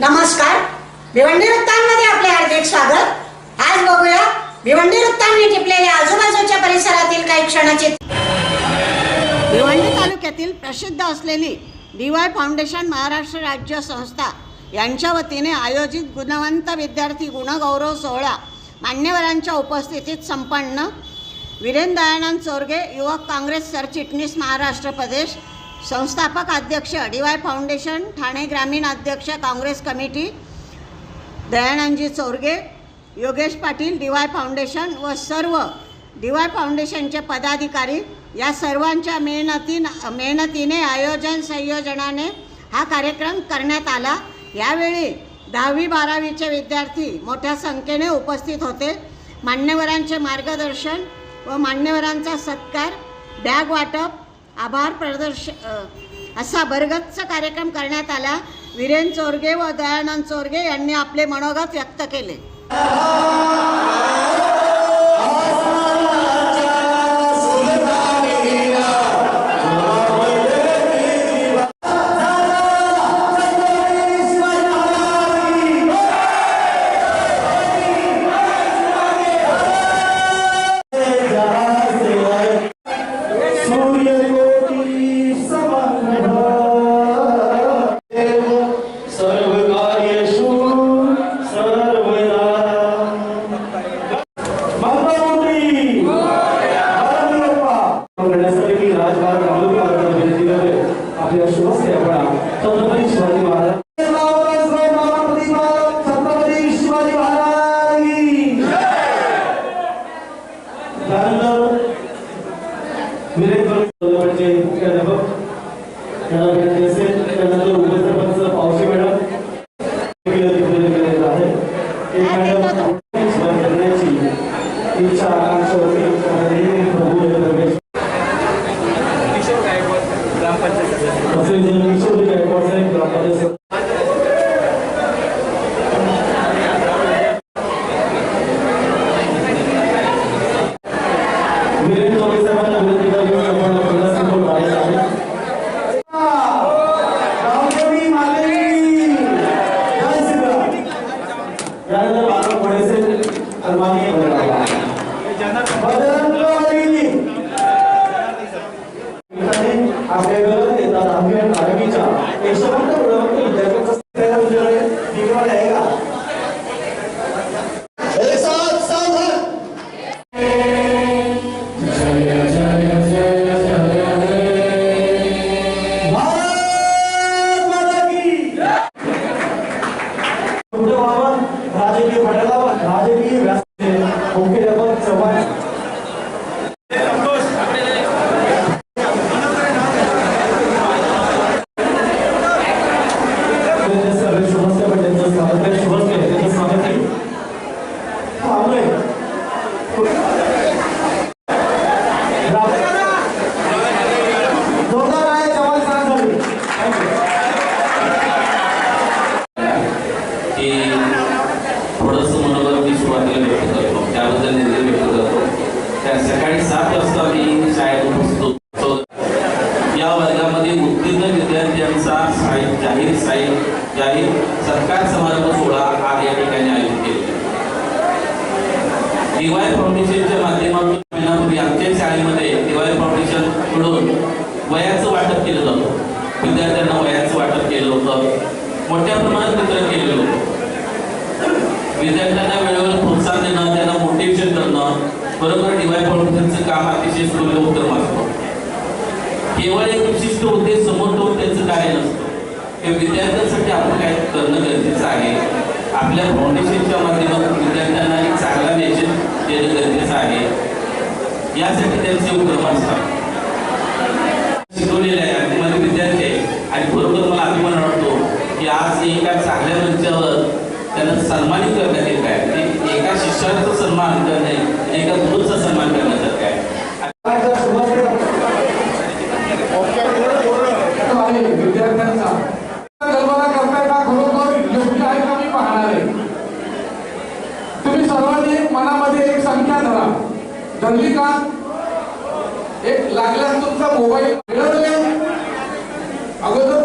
नमस्कार. भिवंडी वृत्तांमध्ये आपले हार्दिक स्वागत. आज बघूया भिवंडी वृत्तांनी टिपलेल्या आजूबाजूच्या परिसरातील काही क्षणाचे भिवंडी तालुक्यातील प्रसिद्ध असलेली डी वाय फाउंडेशन महाराष्ट्र राज्य संस्था यांच्या वतीने आयोजित गुणवंत विद्यार्थी गुणगौरव सोहळा मान्यवरांच्या उपस्थितीत संपन्न. वीरेंद्र दयानंद चोरगे युवक काँग्रेस सरचिटणीस महाराष्ट्र प्रदेश संस्थापक अध्यक्ष डी वाय फाउंडेशन ठाणे ग्रामीण अध्यक्ष Congress committee Dayanandji Chorge Yogesh Patil D Y foundation व सर्व डी वाय फाउंडेशनचे पदाधिकारी या सर्वांच्या मेहनतीन मेहनतीने आयोजन संयोजनाने हा कार्यक्रम करण्यात आला. यावेळी दहावी बारावीचे विद्यार्थी मोठ्या संख्येने उपस्थित होते. मान्यवरांचे मार्गदर्शन व मान्यवरांचा सत्कार बॅग वाटप आभार प्रदर्श असा भरगच्च कार्यक्रम करण्यात आला. वीरेन चोरगे व दयानंद चोरगे यांनी आपले मनोगत व्यक्त केले. विद्यार्थ्यांना वेळेवर प्रोत्साहन देणं त्यांना मोटिवेशन करणं बरोबर? डीवाय फाउंडेशनचं काम अतिशय सुलभ उत्तर असतं. केवळ एक विशिष्ट उद्देश समोर ठेवून त्यांचं कार्य नसतं. हे विद्यार्थ्यांसाठी आपण काय करणं गरजेचं आहे? आपल्या फाउंडेशनच्या माध्यमातून विद्यार्थ्यांना एक चांगला मेसेज देणं गरजेचं आहे. यासाठी त्यांचे उपक्रम असतात. शिकवलेले आहे. माझे विद्यार्थी आहे. आणि बरोबर मला अभिमान वाटतो की आज एका चांगल्या मंचावर त्यांना सन्मानित करण्यात येत आहे म्हणजे एका शिष्याचा सन्मान करणे एका गुरुचा सन्मान करण्यासारखं आहे विद्यार्थ्यांचा कल्पना करताय का खरोखर योग्य आहे का मी पाहणार आहे तुम्ही सर्वांनी मनामध्ये एक संख्या धरा. धरली का एक लागल्यास तुमचा मोबाईल. मिळवले अगोदर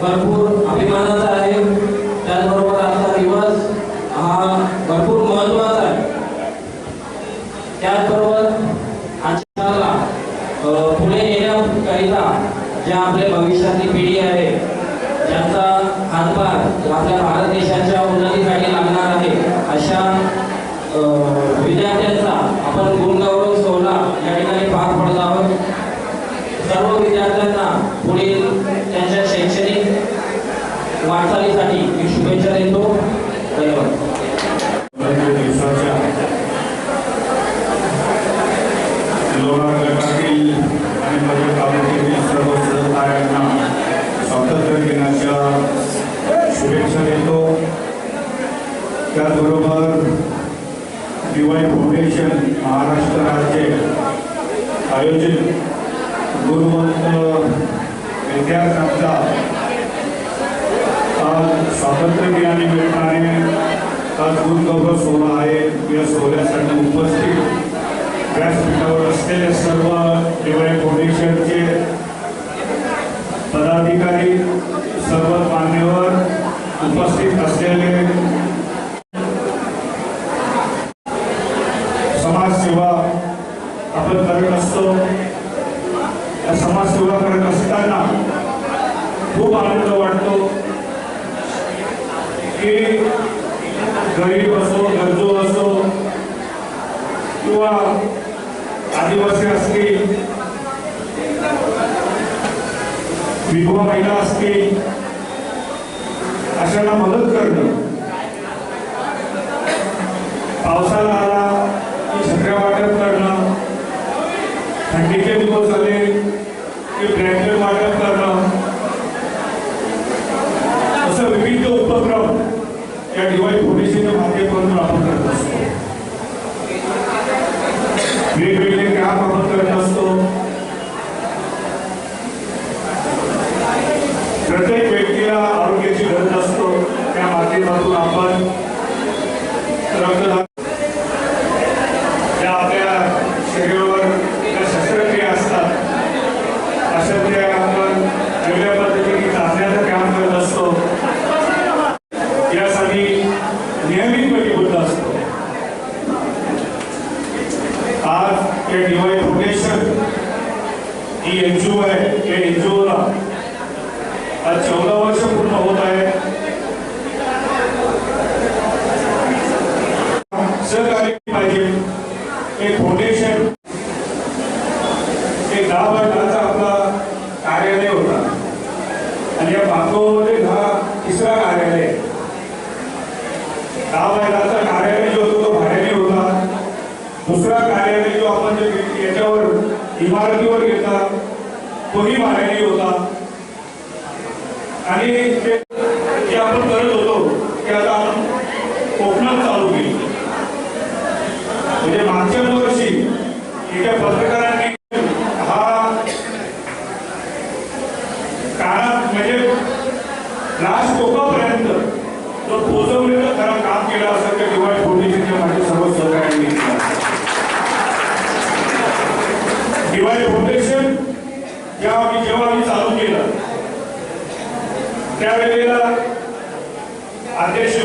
Vamos शुभेच्छा देतो. त्याचबरोबर दिवाळी फाउंडेशन महाराष्ट्र राज्य आयोजित गुरुमंत विद्यार्थ्यांचा आज स्वातंत्र्य दिनानिमित्त आहे आज गुरुगौरव सोहळा आहे. या सोहळ्यासाठी उपस्थित व्यासपीठावर असलेले सर्व किंवा महिला असतील अशांना मदत करणं. पावसाला आला की छत्र्या वाटप करणं. थंडीचे दिवस झाले की ब्रँकेट वाटप करणं. असं विविध उपक्रम या दिवाळी फोडेशनच्या माध्यमातून आपण करत असतो. एक पाहिजे. एक फाउंडेशन एक दहा बाय दहाचा आपला कार्यालय होता. आणि या बांधवामध्ये हा तिसरा कार्यालय. दहा बाय दहाचा कार्यालय जो होता तो भाड्याने होता. दुसरा कार्यालय जो आपण याच्यावर इमारतीवर घेतला तोही भाड्याने होता. आणि ते जे आपण करत होतो ते आता आपण कोकणात चालू केली म्हणजे मागच्या वर्षी एका पत्रकारांनी हा काळात म्हणजे लास्ट टोकापर्यंत तो पोहोचवण्याचं खरं काम केलं असं त्या डिवाइड फाउंडेशनच्या माझ्या सर्व सहकार्यांनी केलं डिवाइड फाउंडेशन जेव्हा आम्ही जेव्हा आम्ही चालू केलं त्यावेळेला अध्यक्ष